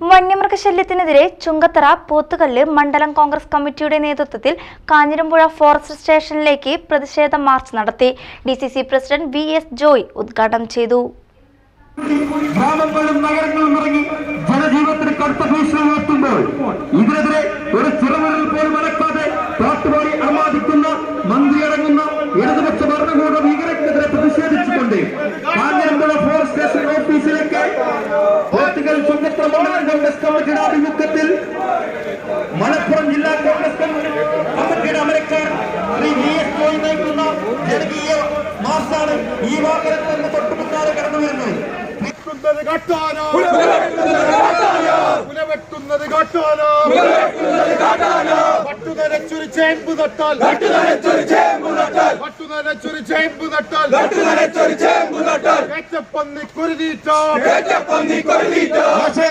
വന്യമൃഗശല്യത്തിനെതിരെ ചുങ്കത്തറ പോത്തുകല്ല് മണ്ഡലം കോൺഗ്രസ് കമ്മിറ്റിയുടെ നേതൃത്വത്തിൽ കാഞ്ഞിരമ്പുഴ ഫോറസ്റ്റ് സ്റ്റേഷനിലേക്ക് പ്രതിഷേധ മാർച്ച് നടത്തി. D C C president V S Joy ഉദ്ഘാടനം ചെയ്തു. നഗരങ്ങളും ഒരു പോലും അടക്കാതെ ഇടതുപക്ഷ ഭരണകൂട ഭീകരക്കെതിരെ പ്രതിഷേധിച്ചുകൊണ്ട് കാഞ്ഞിരമ്പുഴ ഫോറസ്റ്റ് സ്റ്റേഷൻ ഓഫീസിലേക്ക് മണ്ഡലം കോൺഗ്രസ് കമ്മിറ്റിയുടെ ആഭിമുഖ്യത്തിൽ മലപ്പുറം ജില്ലാ കോൺഗ്രസ് കമ്മിറ്റിയുടെ അമരക്കാർ ശ്രീ വി എസ് ജോയി നയിക്കുന്ന ജനകീയ മാർച്ചാണ് ഈ വാഹനത്തിൽ നിന്ന് തൊട്ടുമുന്നാലെ കടന്നു വരുന്നത് വെട്ടുന്നത് കാട്ടാനോ. പുലവെട്ടുന്നത് കാട്ടാനോ. പട്ടുനരച്ചൊരു ചേമ്പ് നട്ടാൽ. പട്ടുനരച്ചൊരു ചേമ്പ് നട്ടാൽ.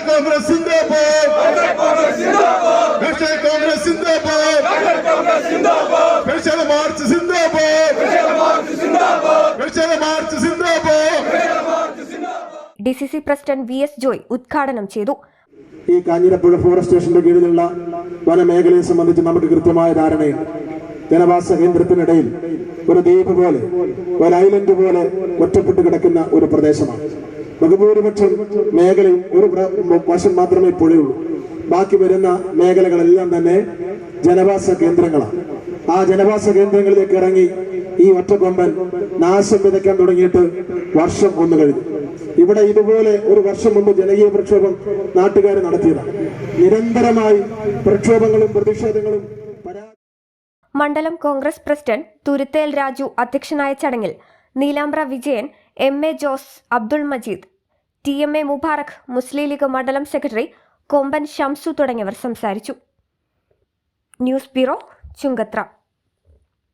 കോൺഗ്രസ് സിന്ദാബാദ് കോൺഗ്രസ് സിന്ദാബാദ് മാർച്ച് സിന്ദാബാദ് മാർച്ച് സിന്ദാബാദ് D C C president V S Joy ഉദ്ഘാടനം ചെയ്തു. ഈ കാഞ്ഞിരപ്പുഴ ഫോറസ്റ്റ് സ്റ്റേഷന്റെ കീഴിലുള്ള വനമേഖലയെ സംബന്ധിച്ച് നമുക്ക് കൃത്യമായ ധാരണയുണ്ട്. ജനവാസ കേന്ദ്രത്തിനിടയിൽ ഒരു ദ്വീപ് പോലെ ഒരു ഐലൻഡ് പോലെ ഒറ്റപ്പെട്ട് കിടക്കുന്ന ഒരു പ്രദേശമാണ്. ബഹുഭൂരിപക്ഷം മേഖലയും ഒരു വശം മാത്രമേ പുഴയുള്ളൂ ബാക്കി വരുന്ന മേഖലകളെല്ലാം തന്നെ ജനവാസ കേന്ദ്രങ്ങളാണ്. ആ ജനവാസ കേന്ദ്രങ്ങളിലേക്ക് ഇറങ്ങി ഈ ഒറ്റക്കൊമ്പൻ നാശം വിതയ്ക്കാൻ തുടങ്ങിയിട്ട് വർഷം ഒന്ന് കഴിഞ്ഞു. ഇവിടെ ഇതുപോലെ ഒരു വർഷം മുമ്പ് ജനകീയ പ്രക്ഷോഭം നാട്ടുകാർ നടത്തിയതാണ്. നിരന്തരമായി പ്രക്ഷോഭങ്ങളും പ്രതിഷേധങ്ങളും പരാ മണ്ഡലം കോൺഗ്രസ് പ്രസിഡന്റ് തുരുത്തേൽ രാജു അധ്യക്ഷനായ ചടങ്ങിൽ Neelambra Vijayan M A Jose Abdul Majeed T M A Mubarak Muslim League മണ്ഡലം സെക്രട്ടറി കൊമ്പൻ ഷംസു തുടങ്ങിയവർ സംസാരിച്ചു. News bureau Chungathara.